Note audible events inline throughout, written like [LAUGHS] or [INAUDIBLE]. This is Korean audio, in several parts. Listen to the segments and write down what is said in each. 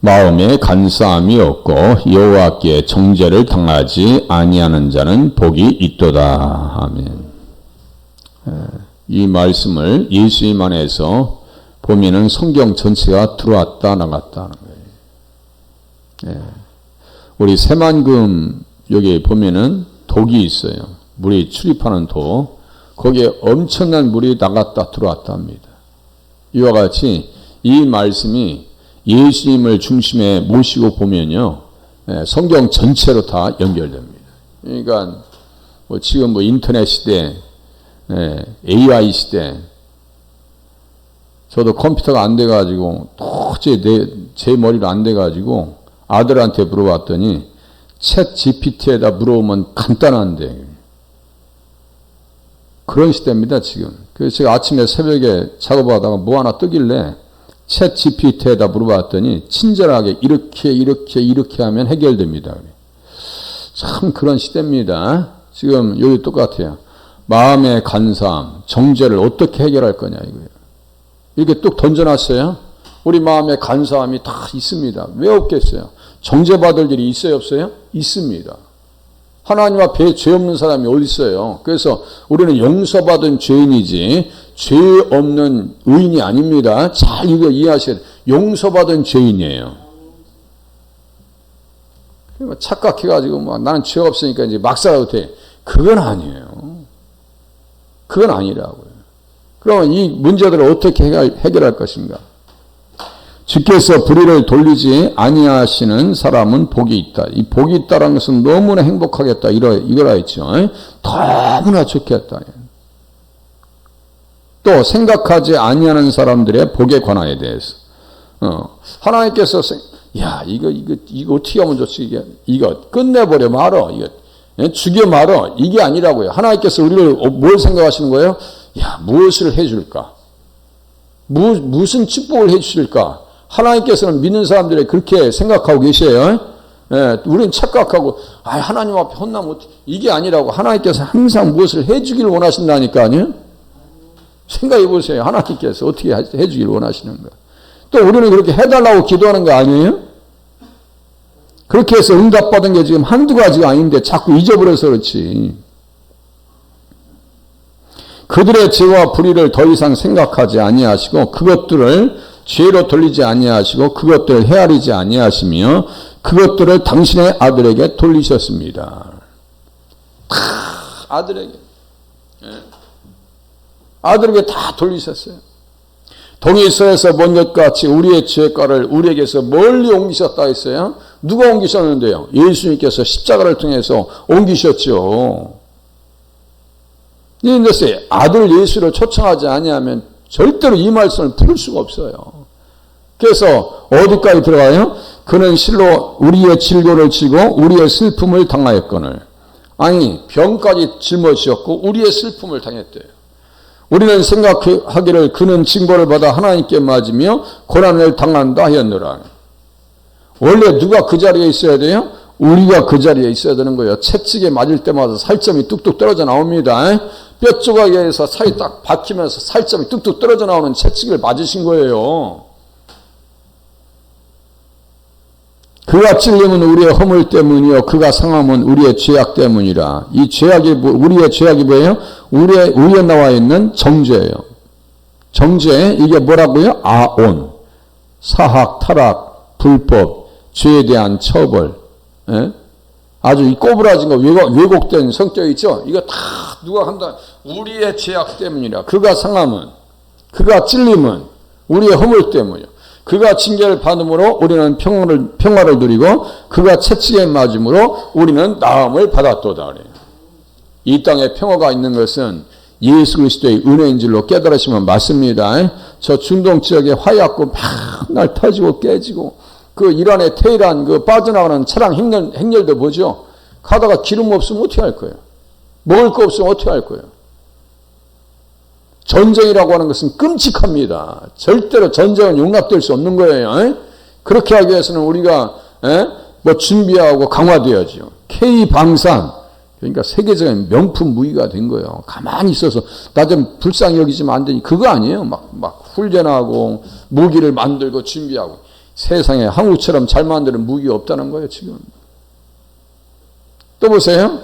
마음에 간사함이 없고 여호와께 정죄를 당하지 아니하는 자는 복이 있도다. 아멘. 예, 이 말씀을 예수님 안에서 보면은 성경 전체가 들어왔다 나갔다 하는 거예요. 예. 우리 새만금 여기 보면은 독이 있어요. 물이 출입하는 독. 거기에 엄청난 물이 나갔다 들어왔다 합니다. 이와 같이 이 말씀이 예수님을 중심에 모시고 보면요. 예, 성경 전체로 다 연결됩니다. 그러니까 뭐 지금 뭐 인터넷 시대, AI 시대, 저도 컴퓨터가 안 돼가지고 도저히 내, 제 머리로 안 돼가지고 아들한테 물어봤더니 챗 GPT에다 물어보면 간단한데 그런 시대입니다 지금. 그래서 제가 아침에 새벽에 작업하다가 뭐 하나 뜨길래 챗 GPT에다 물어봤더니 친절하게 이렇게 이렇게 이렇게 하면 해결됩니다. 참 그런 시대입니다. 지금 여기 똑같아요. 마음의 간사함, 정죄를 어떻게 해결할 거냐 이거예요. 이렇게 뚝 던져놨어요. 우리 마음에 간사함이 다 있습니다. 왜 없겠어요? 정죄받을 일이 있어요, 없어요? 있습니다. 하나님 앞에 죄 없는 사람이 어디 있어요? 그래서 우리는 용서받은 죄인이지 죄 없는 의인이 아닙니다. 잘 이거 이해하셔야 돼요. 용서받은 죄인이에요. 착각해가지고 뭐 나는 죄 없으니까 이제 막 살아도 돼. 그건 아니에요. 그건 아니라고요. 그러면 이 문제들을 어떻게 해결할 것인가? 주께서 불의를 돌리지 아니하시는 사람은 복이 있다. 이 복이 있다는 것은 너무나 행복하겠다. 이거라 했죠. 너무나 좋겠다. 또 생각하지 아니하는 사람들의 복에 관하에 대해서. 어, 하나님께서 야 이거 이거 이거 어떻게 하면 좋지 이게 이거 끝내버려 말어 이거 예, 죽여 말어 이게 아니라고요. 하나님께서 우리를 뭘 생각하시는 거예요? 야 무엇을 해줄까? 무, 무슨 축복을 해주실까? 하나님께서는 믿는 사람들이 그렇게 생각하고 계세요. 예, 우리는 착각하고 아 하나님 앞에 혼나면 이게 아니라고 하나님께서 항상 무엇을 해주길 원하신다니까요. 생각해 보세요. 하나님께서 어떻게 해주길 원하시는가. 또 우리는 그렇게 해달라고 기도하는 거 아니에요? 그렇게 해서 응답받은 게 지금 한두 가지가 아닌데 자꾸 잊어버려서 그렇지. 그들의 죄와 불의를 더 이상 생각하지 아니하시고 그것들을 죄로 돌리지 아니하시고 그것들을 헤아리지 아니하시며 그것들을 당신의 아들에게 돌리셨습니다. 다 아들에게. 예. 아들에게 다 돌리셨어요. 동일서에서 본 것 같이 우리의 죄가를 우리에게서 멀리 옮기셨다 했어요. 누가 옮기셨는데요? 예수님께서 십자가를 통해서 옮기셨죠. 이것이 아들 예수를 초청하지 아니하면 절대로 이 말씀을 풀 수가 없어요. 그래서 어디까지 들어가요? 그는 실로 우리의 질고를 지고 우리의 슬픔을 당하였거늘. 아니 병까지 짊어지셨고 우리의 슬픔을 당했대요. 우리는 생각하기를 그는 징벌을 받아 하나님께 맞으며 고난을 당한다 하였노라. 원래 누가 그 자리에 있어야 돼요? 우리가 그 자리에 있어야 되는 거예요. 채찍에 맞을 때마다 살점이 뚝뚝 떨어져 나옵니다. 뼈 조각에서 살이 딱 박히면서 살점이 뚝뚝 떨어져 나오는 채찍을 맞으신 거예요. 그가 찔림은 우리의 허물 때문이요. 그가 상함은 우리의 죄악 때문이라. 이 죄악이, 뭐, 우리의 죄악이 뭐예요? 우리의, 위에 나와 있는 정죄예요. 정죄, 이게 뭐라고요? 아온. 사학, 타락, 불법, 죄에 대한 처벌. 예? 아주 이 꼬부라진 거, 왜곡, 왜곡된 성격 있죠? 이거 다 누가 한다? 우리의 죄악 때문이라. 그가 상함은, 그가 찔림은 우리의 허물 때문이요. 그가 징계를 받음으로 우리는 평화를, 평화를 누리고 그가 채찍에 맞음으로 우리는 나음을 받았도다. 이 땅에 평화가 있는 것은 예수 그리스도의 은혜인 줄로 깨달으시면 맞습니다. 저 중동 지역에 화약고 맨날 터지고 깨지고 그 이란의 테헤란 그 빠져나가는 차량 행렬, 행렬도 보죠. 가다가 기름 없으면 어떻게 할 거예요? 먹을 거 없으면 어떻게 할 거예요? 전쟁이라고 하는 것은 끔찍합니다. 절대로 전쟁은 용납될 수 없는 거예요. 그렇게 하기 위해서는 우리가 뭐 준비하고 강화돼야죠. K 방산 그러니까 세계적인 명품 무기가 된 거예요. 가만히 있어서 나 좀 불쌍히 여기지면 안 되니 그거 아니에요. 막 막 훈련하고 무기를 만들고 준비하고 세상에 한국처럼 잘 만드는 무기가 없다는 거예요, 지금. 또 보세요.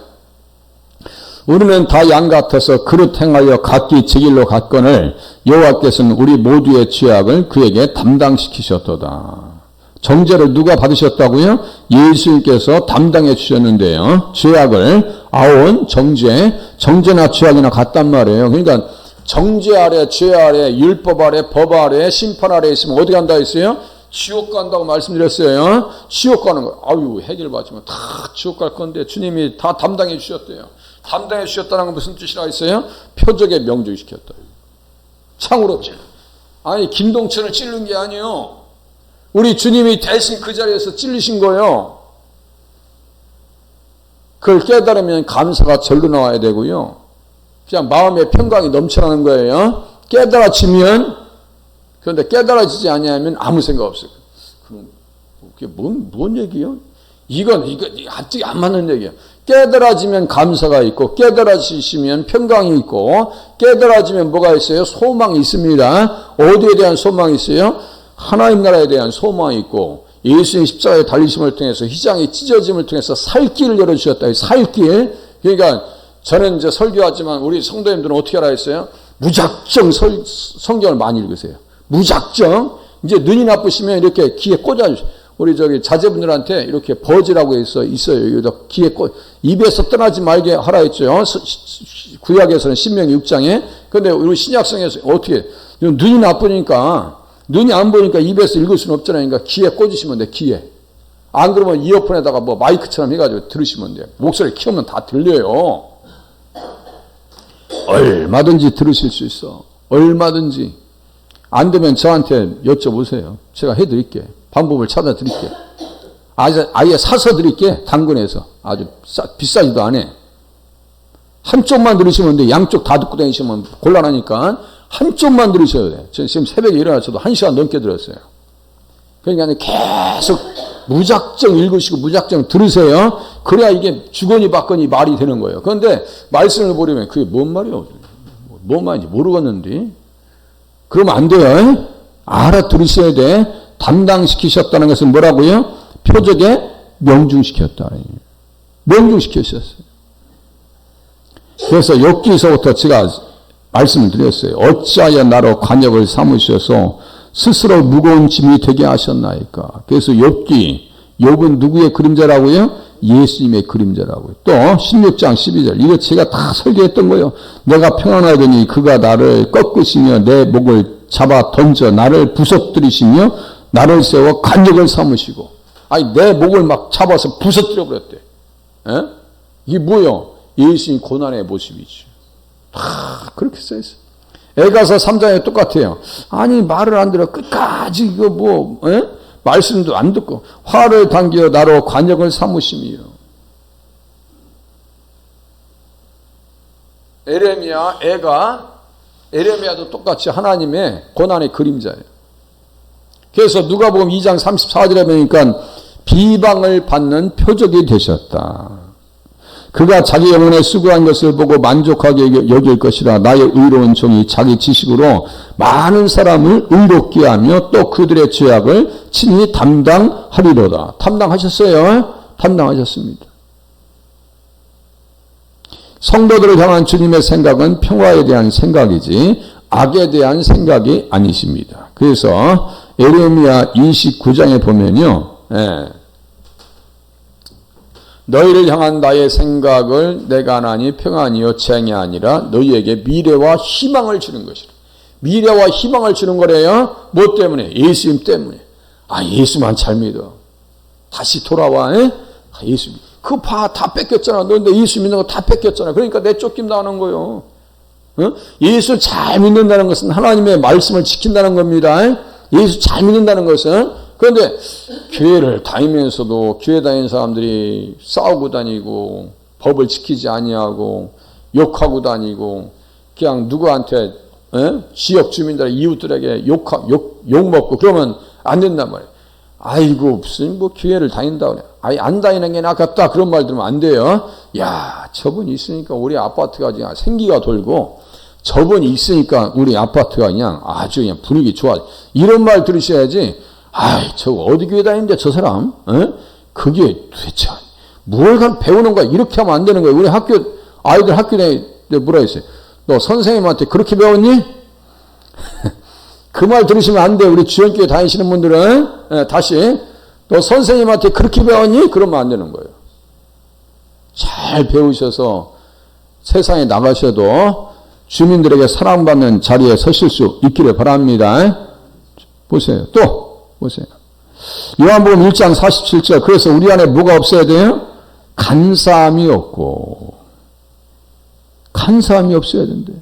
우리는 다 양 같아서 그릇 행하여 각기 제 길로 갔건을 여호와께서는 우리 모두의 죄악을 그에게 담당시키셨도다. 정죄를 누가 받으셨다고요? 예수님께서 담당해 주셨는데요. 죄악을 아온 정죄, 정죄나 죄악이나 같단 말이에요. 그러니까 정죄 아래, 죄 아래, 율법 아래, 법 아래, 심판 아래 있으면 어디 간다 했어요? 지옥 간다고 말씀드렸어요. 지옥 가는 거. 아유, 해결 받으면 다 지옥 갈 건데 주님이 다 담당해 주셨대요. 담당해 주셨다는 건 무슨 뜻이라 했어요? 표적에 명중시켰다. 창으로 찔. 아니, 김동천을 찌른 게 아니에요. 우리 주님이 대신 그 자리에서 찔리신 거예요. 그걸 깨달으면 감사가 절로 나와야 되고요. 그냥 마음의 평강이 넘쳐나는 거예요. 깨달아지면 그런데 깨달아지지 아니하면 아무 생각 없어요. 그럼 그게 뭔, 뭔 얘기요? 이건 이거 아직 안 맞는 얘기야. 깨달아지면 감사가 있고 깨달아지시면 평강이 있고 깨달아지면 뭐가 있어요? 소망이 있습니다. 어디에 대한 소망이 있어요? 하나님 나라에 대한 소망이 있고 예수님 십자가의 달리심을 통해서 휘장이 찢어짐을 통해서 살 길을 열어주셨다. 살 길. 그러니까 저는 이제 설교하지만 우리 성도님들은 어떻게 알아 했어요? 무작정 설, 성경을 많이 읽으세요. 무작정. 이제 눈이 나쁘시면 이렇게 귀에 꽂아주세요. 우리 저기 자제분들한테 이렇게 버지라고 해서 있어요. 여기다 귀에 꽂, 입에서 떠나지 말게 하라 했죠. 구약에서는 신명 6장에. 근데 우리 신약성에서 어떻게, 눈이 나쁘니까 눈이 안 보니까 입에서 읽을 수는 없잖아요. 그러니까 귀에 꽂으시면 돼, 귀에. 안 그러면 이어폰에다가 뭐 마이크처럼 해가지고 들으시면 돼요. 목소리 키우면 다 들려요. 얼마든지 들으실 수 있어. 얼마든지. 안 되면 저한테 여쭤보세요. 제가 해드릴게. 방법을 찾아드릴게. 아예, 아예 사서 드릴게. 당근에서. 아주 싸, 비싸지도 않아. 한쪽만 들으시면 돼. 양쪽 다 듣고 다니시면 곤란하니까. 한쪽만 들으셔야 돼. 저 지금 새벽에 일어나서도 한 시간 넘게 들었어요. 그러니까 계속 무작정 읽으시고 무작정 들으세요. 그래야 이게 주거니 받거니 말이 되는 거예요. 그런데 말씀을 보려면 그게 뭔 말이에요? 뭔 말인지 모르겠는데. 그러면 안 돼요. 알아들으셔야 돼. 담당시키셨다는 것은 뭐라고요? 표적에 명중시켰다. 명중시켰었어요. 그래서 여기서부터 제가 말씀을 드렸어요. 어찌하여 나로 관역을 삼으셔서 스스로 무거운 짐이 되게 하셨나이까. 그래서 욥기, 욥은 누구의 그림자라고요? 예수님의 그림자라고요. 또 16장 12절 이거 제가 다 설계했던 거예요. 내가 평안하더니 그가 나를 꺾으시며 내 목을 잡아 던져 나를 부서뜨리시며 나를 세워 간역을 삼으시고 아니 내 목을 막 잡아서 부서뜨려 버렸대. 에? 이게 뭐요? 예수님 고난의 모습이죠. 다 그렇게 써 있어. 애가서 3장에 똑같아요. 아니, 말을 안 들어. 끝까지 이거 뭐, 에? 말씀도 안 듣고, 화를 당겨 나로 관역을 삼으심이요. 에레미야, 애가, 에레미야도 똑같이 하나님의 고난의 그림자예요. 그래서 누가복음 2장 34절에 보니까 비방을 받는 표적이 되셨다. 그가 자기 영혼에 수고한 것을 보고 만족하게 여길 것이라 나의 의로운 종이 자기 지식으로 많은 사람을 의롭게 하며 또 그들의 죄악을 친히 담당하리로다. 담당하셨어요? 담당하셨습니다. 성도들을 향한 주님의 생각은 평화에 대한 생각이지 악에 대한 생각이 아니십니다. 그래서 에레미야 29장에 보면요. 예. 너희를 향한 나의 생각을 내가 하나니 평안이요 재앙이 아니라 너희에게 미래와 희망을 주는 것이라. 미래와 희망을 주는 거래요. 뭐 때문에? 예수님 때문에. 아 예수만 잘 믿어. 다시 돌아와. 에? 아, 예수. 그봐다 뺏겼잖아. 너데 예수 믿는 거 다 뺏겼잖아. 그러니까 내 쫓김 나오는 거요. 어? 예수 잘 믿는다는 것은 하나님의 말씀을 지킨다는 겁니다. 예수 잘 믿는다는 것은 그런데 교회를 다니면서도 교회 다니는 사람들이 싸우고 다니고 법을 지키지 아니하고 욕하고 다니고 그냥 누구한테 에? 지역 주민들 이웃들에게 욕, 욕, 욕 먹고 그러면 안 된단 말이에요. 아이고 무슨 뭐 교회를 다닌다 그래. 아이 안 다니는 게 낫겠다 그런 말 들으면 안 돼요. 야 저분이 있으니까 우리 아파트가 그냥 생기가 돌고 저분이 있으니까 우리 아파트가 그냥 아주 그냥 분위기 좋아. 이런 말 들으셔야지 아이, 저 어디 교회 다니는데 저 사람, 어? 그게 도대체 뭘 배우는 거야? 이렇게 하면 안 되는 거야. 우리 학교, 아이들 학교 때 뭐라 했어요? 너 선생님한테 그렇게 배웠니? [LAUGHS] 그 말 들으시면 안 돼. 우리 주연교회 다니시는 분들은, 예, 다시, 너 선생님한테 그렇게 배웠니? 그러면 안 되는 거예요. 잘 배우셔서 세상에 나가셔도 주민들에게 사랑받는 자리에 서실 수 있기를 바랍니다. 보세요. 또 보세요. 요한복음 1장 47절 그래서 우리 안에 뭐가 없어야 돼요? 간사함이 없고 간사함이 없어야 된대.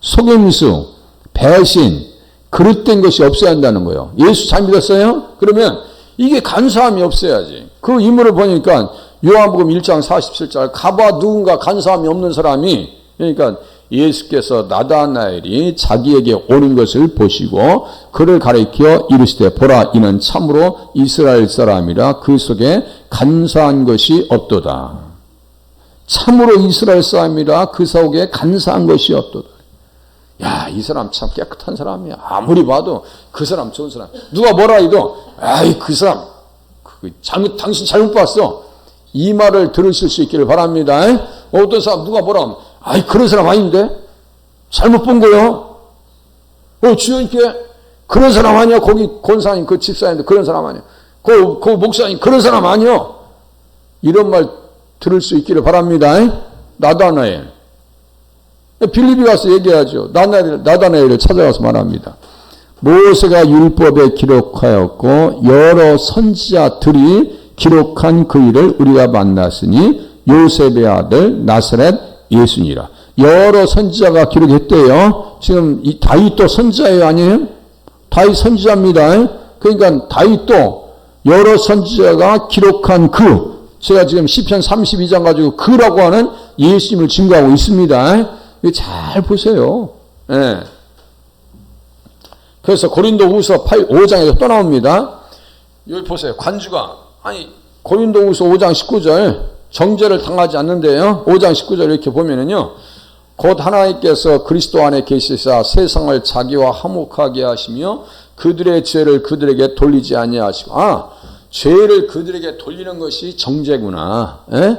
속임수, 배신, 그릇된 것이 없어야 한다는 거예요. 예수 잘 믿었어요? 그러면 이게 간사함이 없어야지. 그 인물을 보니까 요한복음 1장 47절 가봐 누군가 간사함이 없는 사람이 그러니까 예수께서 나다나엘이 자기에게 오는 것을 보시고 그를 가리켜 이르시되 보라 이는 참으로 이스라엘 사람이라 그 속에 간사한 것이 없도다. 참으로 이스라엘 사람이라 그 속에 간사한 것이 없도다. 야, 이 사람 참 깨끗한 사람이야. 아무리 봐도 그 사람 좋은 사람. 누가 뭐라 해도, 아이, 그 사람, 그, 잘못, 당신 잘못 봤어. 이 말을 들으실 수 있기를 바랍니다. 어떤 사람, 누가 뭐라 하면, 아이, 그런 사람 아닌데? 잘못 본 거요. 어, 주연께 그런 사람 아니야? 거기 권사님, 그 집사님도 그런 사람 아니야? 그, 그 목사님, 그런 사람 아니야? 이런 말 들을 수 있기를 바랍니다. 하나에. 빌립이 가서 얘기하죠. 나다나엘, 나다나엘을 찾아가서 말합니다. 모세가 율법에 기록하였고 여러 선지자들이 기록한 그 일을 우리가 만났으니 요셉의 아들 나사렛 예수니라. 여러 선지자가 기록했대요. 지금 이 다윗도 선지자예요, 아니에요? 다윗 선지자입니다. 그러니까 다윗도 여러 선지자가 기록한 그 제가 지금 시편 32장 가지고 그라고 하는 예수님을 증거하고 있습니다. 잘 보세요. 예. 그래서 고린도 후서 8, 5장에서 또 나옵니다. 여기 보세요. 관주가, 아니, 고린도 후서 5장 19절, 정죄를 당하지 않는데요. 5장 19절 이렇게 보면은요. 곧 하나님께서 그리스도 안에 계시사 세상을 자기와 화목하게 하시며 그들의 죄를 그들에게 돌리지 아니하시고 아 죄를 그들에게 돌리는 것이 정죄구나. 예?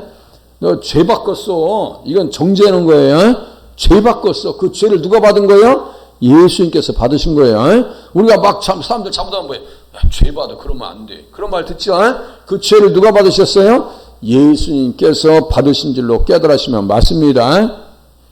너죄 바꿨어. 이건 정죄하는 거예요. 죄 바꿨어. 그 죄를 누가 받은 거예요? 예수님께서 받으신 거예요. 우리가 막 참, 사람들 잘못하면 뭐예요? 죄 받아. 그러면 안 돼. 그런 말 듣죠? 그 죄를 누가 받으셨어요? 예수님께서 받으신 줄로 깨달으시면 맞습니다.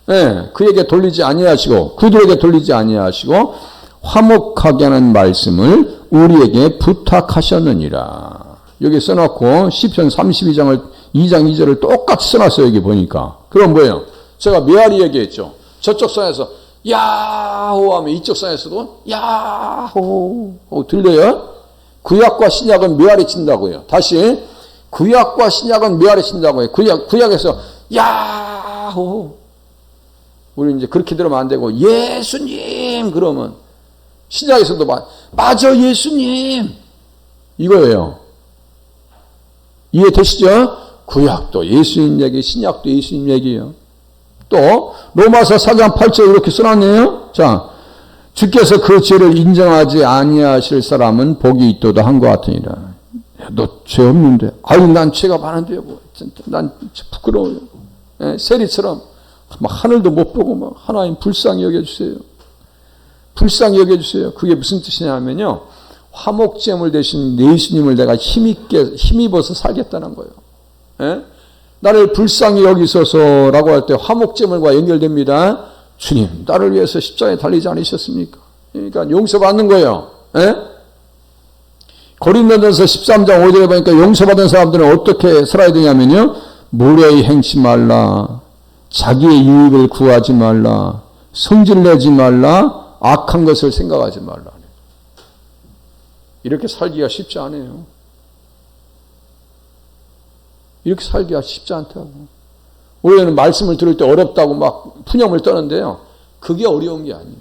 네, 그에게 돌리지 아니하시고 그들에게 돌리지 아니하시고 화목하게 하는 말씀을 우리에게 부탁하셨느니라. 여기 써놓고 시편 32장을 2장 2절을 똑같이 써놨어요. 여기 보니까. 그럼 뭐예요? 제가 메아리 얘기했죠. 저쪽 선에서 야호 하면 이쪽 선에서도 야호 들려요? 구약과 신약은 메아리 친다고요. 다시 구약과 신약은 메아리 친다고요. 구약 구약에서 야호 우리 이제 그렇게 들으면 안 되고 예수님 그러면 신약에서도 막 맞아 예수님 이거예요. 이해되시죠? 구약도 예수님 얘기, 신약도 예수님 얘기예요. 또 로마서 4장 8절 이렇게 써놨네요. 자, 주께서 그 죄를 인정하지 아니하실 사람은 복이 있도다 한 것 같으니라. 너 죄 없는데. 아유, 난 죄가 많은데요. 뭐. 난 부끄러워요. 예, 세리처럼 막 하늘도 못 보고 막 하나님 불쌍히 여겨주세요. 불쌍히 여겨주세요. 그게 무슨 뜻이냐면요. 화목제물 대신 예수님을 내가 힘있게, 힘입어서 살겠다는 거예요. 예? 나를 불쌍히 여기소서라고 할 때 화목제물과 연결됩니다. 주님, 나를 위해서 십자가에 달리지 않으셨습니까? 그러니까 용서받는 거예요. 예? 고린도전서 13장 5절에 보니까 용서받은 사람들은 어떻게 살아야 되냐면요. 무례히 행치 말라. 자기의 유익을 구하지 말라. 성질 내지 말라. 악한 것을 생각하지 말라. 이렇게 살기가 쉽지 않아요. 이렇게 살기가 쉽지 않다고. 우리는 말씀을 들을 때 어렵다고 막 푸념을 떠는데요. 그게 어려운 게 아니에요.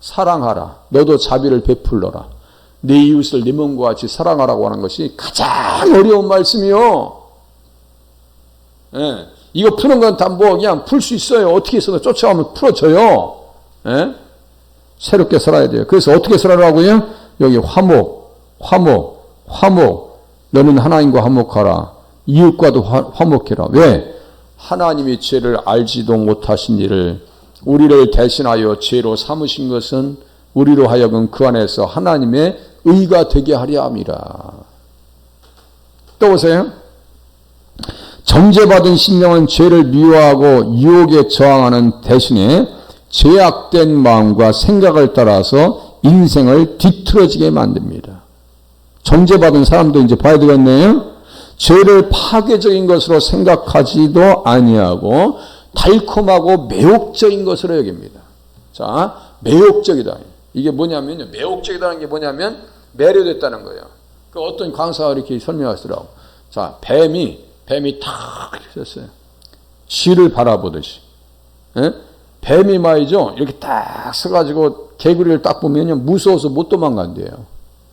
사랑하라. 너도 자비를 베풀러라. 내 이웃을 내 몸과 같이 사랑하라고 하는 것이 가장 어려운 말씀이요. 예. 이거 푸는 건 다 뭐 그냥 풀 수 있어요. 어떻게 해서 쫓아가면 풀어져요. 예? 새롭게 살아야 돼요. 그래서 어떻게 살아라고요? 여기 화목, 화목, 화목. 너는 하나님과 화목하라. 이웃과도 화, 화목해라. 왜? 하나님이 죄를 알지도 못하신 일을 우리를 대신하여 죄로 삼으신 것은 우리로 하여금 그 안에서 하나님의 의가 되게 하려 함이라. 또 보세요. 정죄받은 심령은 죄를 미워하고 유혹에 저항하는 대신에 죄악된 마음과 생각을 따라서 인생을 뒤틀어지게 만듭니다. 정죄받은 사람도 이제 봐야 되겠네요. 죄를 파괴적인 것으로 생각하지도 아니하고 달콤하고 매혹적인 것으로 여깁니다. 자, 매혹적이다. 이게 뭐냐면요. 매혹적이다는 게 뭐냐면 매료됐다는 거예요. 그 어떤 강사가 이렇게 설명하시더라고. 자, 뱀이, 뱀이 탁 있었어요. 쥐를 바라보듯이. 예? 뱀이 말이죠. 이렇게 딱 서가지고 개구리를 딱 보면요. 무서워서 못 도망간대요.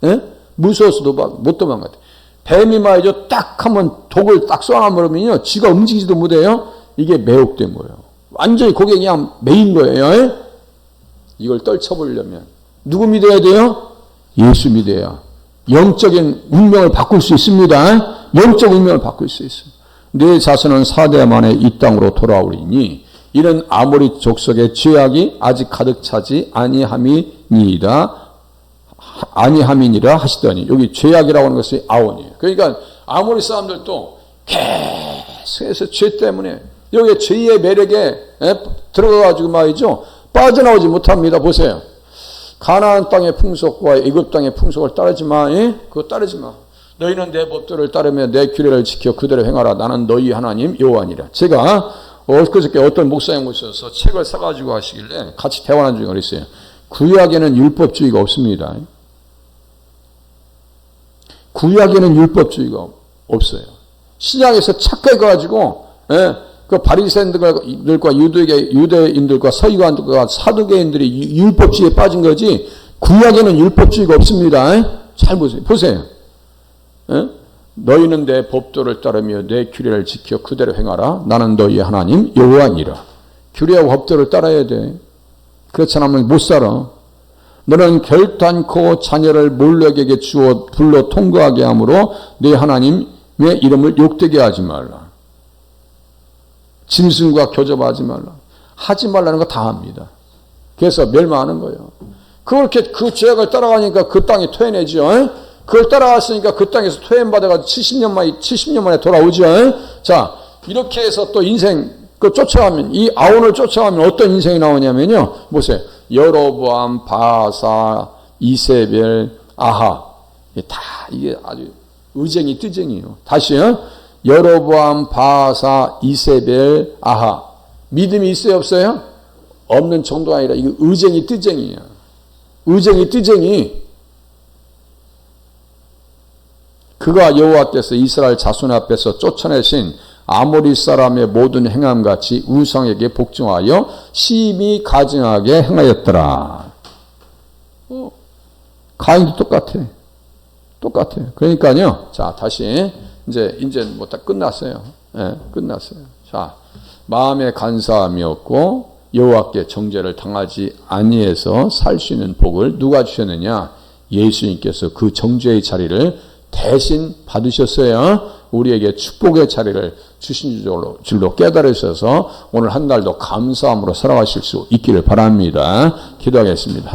예? 무서워서도 못 도망간대. 뱀이 말이죠. 딱 하면 독을 딱 쏘아버리면요. 쥐가 움직이지도 못해요. 이게 매혹된 거예요. 완전히 거기에 그냥 매인 거예요. 예? 이걸 떨쳐보려면. 누구 믿어야 돼요? 예수 믿어야. 영적인 운명을 바꿀 수 있습니다. 영적 운명을 바꿀 수 있습니다. 내 자손은 사대 만에 이 땅으로 돌아오리니 이는 아모리 족속의 죄악이 아직 가득 차지 아니함이니이다. 아니함이니라 하시더니 여기 죄악이라고 하는 것이 아온이에요. 그러니까 아모리 사람들도 계속해서 죄 때문에 여기 죄의 매력에 들어가가지고 말이죠. 빠져나오지 못합니다. 보세요. 가나안 땅의 풍속과 애굽 땅의 풍속을 따르지 마. 예? 그거 따르지 마. 너희는 내 법도를 따르며 내 규례를 지켜 그대로 행하라. 나는 너희 하나님 여호와니라. 제가 엊그저께 어떤 목사님 모셔서 책을 사가지고 하시길래 같이 대화하는 중에 그랬어요. 구약에는 율법주의가 없습니다. 구약에는 율법주의가 없어요. 신약에서 착각해가지고 예, 그 바리새인들과 유대 유대인들과 서기관들과 사두개인들이 율법주의에 빠진 거지 구약에는 율법주의가 없습니다. 잘 보세요. 보세요. 에? 너희는 내 법도를 따르며 내 규례를 지켜 그대로 행하라. 나는 너희의 하나님 여호와니라. 규례와 법도를 따라야 돼. 그렇지 않으면 못 살아. 너는 결단코 자녀를 몰락에게 주어 불러 통과하게 하므로 내 하나님의 이름을 욕되게 하지 말라. 짐승과 교접하지 말라. 하지 말라는 거 다 합니다. 그래서 멸망하는 거예요. 그렇게 그 죄악을 따라가니까 그 땅이 퇴내죠. 그걸 따라갔으니까 그 땅에서 퇴행받아가 70년 만에, 70년 만에 돌아오죠. 자, 이렇게 해서 또 인생, 그 쫓아가면, 이 아온을 쫓아가면 어떤 인생이 나오냐면요. 보세요. 여로보암, 바사, 이세벨, 아하. 다 이게 아주 의쟁이 뜨쟁이에요. 다시요. 여로보암, 바사, 이세벨, 아하. 믿음이 있어요, 없어요? 없는 정도가 아니라 이거 의쟁이 뜨쟁이에요. 의쟁이 뜨쟁이. 그가 여호와께서 이스라엘 자손 앞에서 쫓아내신 아모리 사람의 모든 행함 같이 우상에게 복종하여 심히 가증하게 행하였더라. 어, 가인도 똑같아. 똑같아. 그러니까요. 자, 다시 이제 이제 뭐 다 끝났어요. 예, 끝났어요. 자, 마음에 간사함이 없고 여호와께 정죄를 당하지 아니해서 살 수 있는 복을 누가 주셨느냐? 예수님께서 그 정죄의 자리를 대신 받으셨어요. 우리에게 축복의 자리를 주신 줄로, 줄로 깨달으셔서 오늘 한 달도 감사함으로 살아가실 수 있기를 바랍니다. 기도하겠습니다.